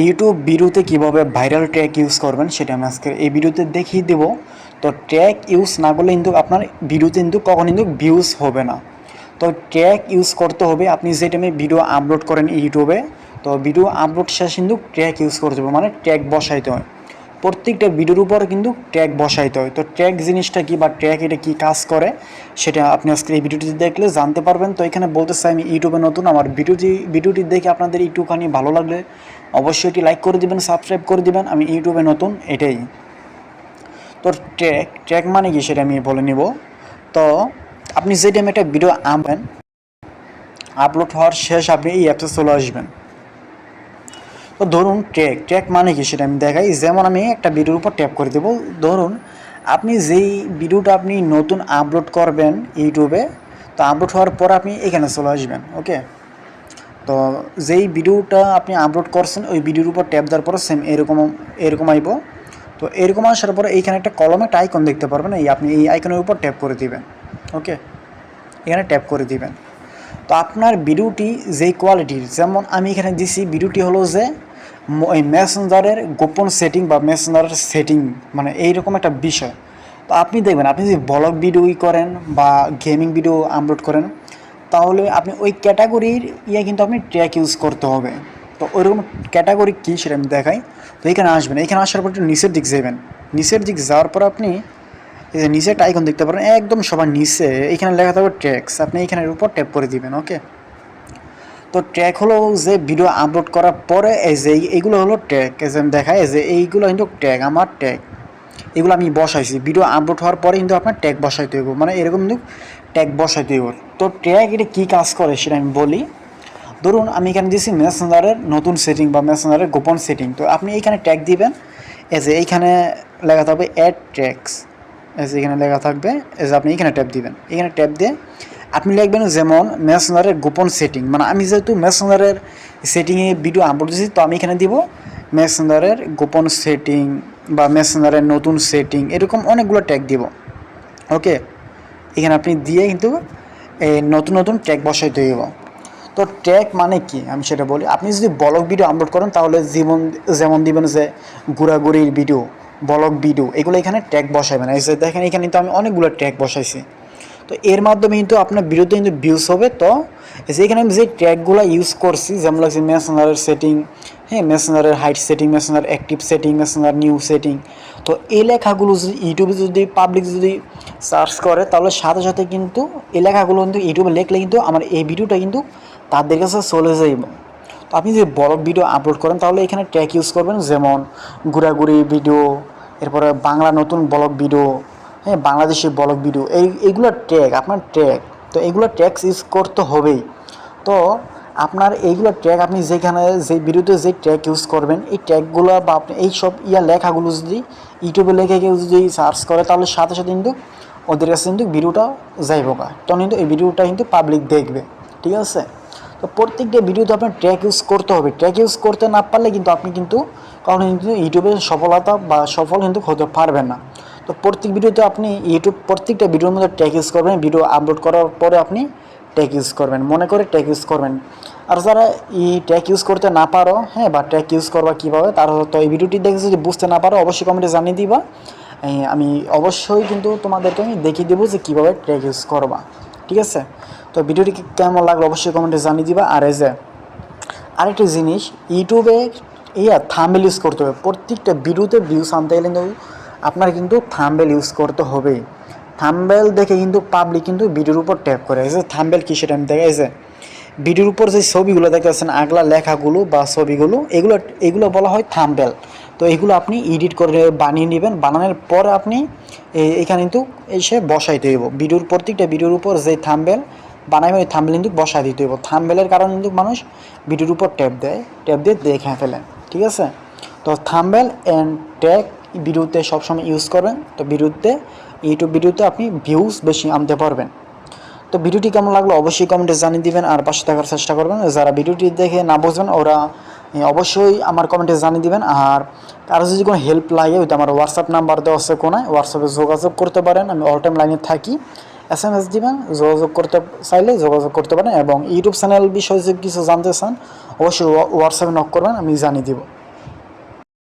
YouTube ভিডিওতে কীভাবে viral track use করবেন সেটা আমি আজকে এই ভিডিওতে দেখিয়ে দেবো। তো ট্র্যাক ইউজ না করলে কিন্তু আপনার ভিডিওতে কিন্তু কখন কিন্তু ভিউজ হবে না। তো ট্র্যাক ইউজ করতে হবে, আপনি যে টাইমে ভিডিও আপলোড করেন ইউটিউবে তো ভিডিও আপলোড শেষ কিন্তু ট্র্যাক ইউজ করতে হবে মানে ট্র্যাক বসাইতে হয়। প্রত্যেকটা ভিডিওর উপর কিন্তু ট্র্যাক বসাইতে হয়। তো ট্র্যাক জিনিসটা কি বা ট্র্যাক এটা কি কাজ করে, সেটা আপনি আজকে এই ভিডিওটি দেখলে জানতে পারবেন। তো এখানে বলতে চাই আমি ইউটিউবে নতুন, আমার ভিডিওটি ভিডিওটি দেখে আপনাদের একটুখানি ভালো লাগলে অবশ্যই এটি লাইক করে দিবেন সাবস্ক্রাইব করে দিবেন। আমি ইউটিউবে নতুন, এটাই। তো ট্র্যাক ট্র্যাক মানে কি সেটা আমি বলে নিব। তো আপনি যে টাইমে একটা ভিডিও আনবেন আপলোড হওয়ার শেষ আপনি এই অ্যাপসে চলে আসবেন। তো ধরুন ট্র্যাক ট্র্যাক মানে কি সেটা আমি দেখাই। যেমন আমি একটা ভিডিওর উপর ট্যাপ করে দেবো। ধরুন আপনি যেই ভিডিওটা আপনি নতুন আপলোড করবেন ইউটিউবে, তো আপলোড হওয়ার পর আপনি এখানে চলে আসবেন, ওকে? তো যেই ভিডিওটা আপনি আপলোড করছেন, ওই ভিডিওর উপর ট্যাপ দেওয়ার পর সেম এরকম এরকম আইব। তো এরকম আসার পরে এইখানে একটা কলমে একটা আইকন দেখতে পারবেন, এই আপনি এই আইকনের উপর ট্যাপ করে দিবেন, ওকে? এখানে ট্যাপ করে দিবেন। তো আপনার ভিডিওটি যেই কোয়ালিটির যেমন আমি এখানে দিছি, ভিডিওটি হলো যে ওই মেসেঞ্জারের গোপন সেটিং বা মেসেঞ্জারের সেটিং মানে এইরকম একটা বিষয়। তো আপনি দেখবেন, আপনি যদি ব্লগ ভিডিও করেন বা গেমিং ভিডিও আপলোড করেন, তাহলে আপনি ওই ক্যাটাগরির ইয়ে কিন্তু আপনি ট্র্যাক ইউজ করতে হবে। তো ওইরকম ক্যাটাগরি কী সেটা আমি দেখাই। তো এখানে আসবেন, এখানে আসার পর একটু নিচের দিক যাবেন নিচের দিক যাওয়ার পর আপনি এই যে নিচে একটা আইকন দেখতে পারেন, একদম সবার নিচে। এখানে লেখা থাকবে ট্র্যাক্স আপনি এখানের উপর ট্যাপ করে দিবেন ওকে তো ট্র্যাক হলো যে ভিডিও আপলোড করার পরে এই যে এইগুলো হলো ট্র্যাক এই যে আমি এই যে এইগুলো কিন্তু ট্র্যাক আমার ট্র্যাক এগুলো আমি বসাইছি। ভিডিও আপলোড হওয়ার পরে কিন্তু আপনার ট্যাগ বসাইতে হইব। মানে এরকম কিন্তু ট্যাগ বসাইতে হইব। তো ট্যাগ এটা কী কাজ করে সেটা আমি বলি। ধরুন আমি এখানে দিয়েছি মেসেঞ্জারের নতুন সেটিং বা মেসেঞ্জারের গোপন সেটিং তো আপনি এইখানে ট্যাগ দিবেন। যে এইখানে লেখা থাকবে অ্যাড যে এখানে লেখা থাকবে, এই আপনি এখানে ট্যাপ দিবেন। এখানে ট্যাপ দিয়ে আপনি লিখবেন যেমন মেসেঞ্জারের গোপন সেটিং মানে আমি যেহেতু মেসেঞ্জারের সেটিংয়ে ভিডিও আপলোড দিয়েছি তো আমি এখানে দিব মেসেঞ্জারের গোপন সেটিং বা মেসেঞ্জারের নতুন সেটিং এরকম অনেকগুলো ট্যাগ দিব। ওকে এখানে আপনি দিয়ে কিন্তু এই নতুন নতুন ট্যাগ বসাইতে হইব। তো ট্যাগ মানে কি? আমি সেটা বলি। আপনি যদি ব্লগ ভিডিও আপলোড করেন, তাহলে যেমন যেমন দিবেন যে ঘোরাঘুরির ভিডিও ব্লগ ভিডিও, এগুলো এখানে ট্যাগ বসাইবেন এই যে দেখেন, এখানে কিন্তু আমি অনেকগুলো ট্যাগ বসাইছি। তো এর মাধ্যমে কিন্তু আপনার ভিডিওতে কিন্তু ভিউজ হবে, তো এখানে আমি যে ট্যাগগুলো ইউজ করছি, যেমন লাগছে মেসেঞ্জারের সেটিং হ্যাঁ মেসেঞ্জারের height setting messenger active setting messenger new setting তো এই লেখাগুলো যদি ইউটিউবে যদি পাবলিক যদি সার্চ করে, তাহলে সাথে সাথে কিন্তু এই লেখাগুলো কিন্তু ইউটিউবে লিখলে কিন্তু আমার এই ভিডিওটা কিন্তু তাদের কাছে চলে যাইব। তো আপনি যদি বড় ভিডিও আপলোড করেন, তাহলে এখানে ট্যাগ ইউজ করবেন, যেমন ঘোরাঘুরি ভিডিও এরপরে বাংলা নতুন ব্লগ ভিডিও হ্যাঁ বাংলাদেশি ব্লগ ভিডিও এই, এইগুলো ট্যাগ আপনার ট্যাগ তো এইগুলো ট্যাক্স ইউজ করতে হবেই। তো আপনার এইগুলো ট্যাগ আপনি যেখানে, যে ভিডিওতে যে ট্যাগ ইউজ করবেন, এই ট্যাগগুলো বা আপনি এই সব ইয়া লেখাগুলো যদি ইউটিউবে লেখে কেউ যদি সার্চ করে, তাহলে সাথে সাথে কিন্তু ওদের কাছে কিন্তু ভিডিওটা যাইব গা। তখন কিন্তু এই ভিডিওটা কিন্তু পাবলিক দেখবে, ঠিক আছে? তো প্রত্যেকটা ভিডিওতে আপনার ট্র্যাক ইউজ করতে হবে। ট্র্যাক ইউজ করতে না পারলে কিন্তু আপনি কিন্তু কখনো কিন্তু ইউটিউবে সফলতা বা সফল কিন্তু হতে পারবেন না। তো প্রত্যেক ভিডিওতে আপনি ইউটিউব প্রত্যেকটা ভিডিওর মধ্যে ট্যাগ ইউজ করবেন, ভিডিও আপলোড করার পরে আপনি ট্যাগ ইউজ করবেন, মনে করে ট্যাগ ইউজ করবেন। আর যারা এই ট্যাগ ইউজ করতে না পারো হ্যাঁ বা ট্যাগ ইউজ করবা কীভাবে, তারা তো এই ভিডিওটি দেখে যদি বুঝতে না পারো, অবশ্যই কমেন্টে জানিয়ে দিবা। আমি অবশ্যই কিন্তু তোমাদেরকে আমি দেখিয়ে দেবো যে কীভাবে ট্যাগ ইউজ করবা। ঠিক আছে? তো ভিডিওটি কেমন লাগল অবশ্যই কমেন্টে জানিয়ে দিবা। আর এই যে, আরেকটা জিনিস, ইউটিউবে ইয়া থাম্বেল ইউজ করতে হবে। প্রত্যেকটা ভিডিওতে ভিউস আনতে গেলে কিন্তু আপনার কিন্তু থাম্বেল ইউজ করতে হবেই। থাম্বেল দেখে কিন্তু পাবলিক কিন্তু ভিডিওর উপর ট্যাপ করে। এই যে থাম্বেল কী সেটা আমি দেখা ভিডিওর উপর যে ছবিগুলো দেখতেছেন আগলা লেখাগুলো বা ছবিগুলো, এগুলো এগুলো বলা হয় থাম্বেল তো এগুলো আপনি এডিট করে বানিয়ে নেবেন। বানানোর পর আপনি এখানে কিন্তু এসে বসাইতে হইব। ভিডিওর প্রত্যেকটা ভিডিওর উপর যে থাম্বেল বানাইবে ওই থাম্বেল কিন্তু বসাই দিতে হইব। থাম্বেলের কারণে কিন্তু মানুষ ভিডিওর উপর ট্যাপ দেয় ট্যাপ দিয়ে দেখে ফেলে। ঠিক আছে? তো থাম্বেল অ্যান্ড ট্যাগ ভিডিওতে সবসময় ইউজ করবেন। তো ভিডিওতে ইউটিউব ভিডিওতে আপনি ভিউজ বেশি আনতে পারবেন। তো ভিডিওটি কেমন লাগল অবশ্যই কমেন্টে জানিয়ে দিবেন আর পাশে থাকার চেষ্টা করবেন। যারা ভিডিওটি দেখে না বুঝবেন, ওরা অবশ্যই আমার কমেন্টে জানিয়ে দিবেন। আর কারও যদি কোনো হেল্প লাগে, ওইটা আমার হোয়াটসঅ্যাপ নাম্বার দেওয়া আছে কোনায়। হোয়াটসঅ্যাপে যোগাযোগ করতে পারেন। আমি অল টাইম লাইনে থাকি। এস এম এস দিবেন, যোগাযোগ করতে চাইলে যোগাযোগ করতে পারেন এবং ইউটিউব চ্যানেল বিষয়ে যে কিছু জানতে চান, অবশ্যই হোয়াটসঅ্যাপে নক করবেন, আমি জানিয়ে দিব।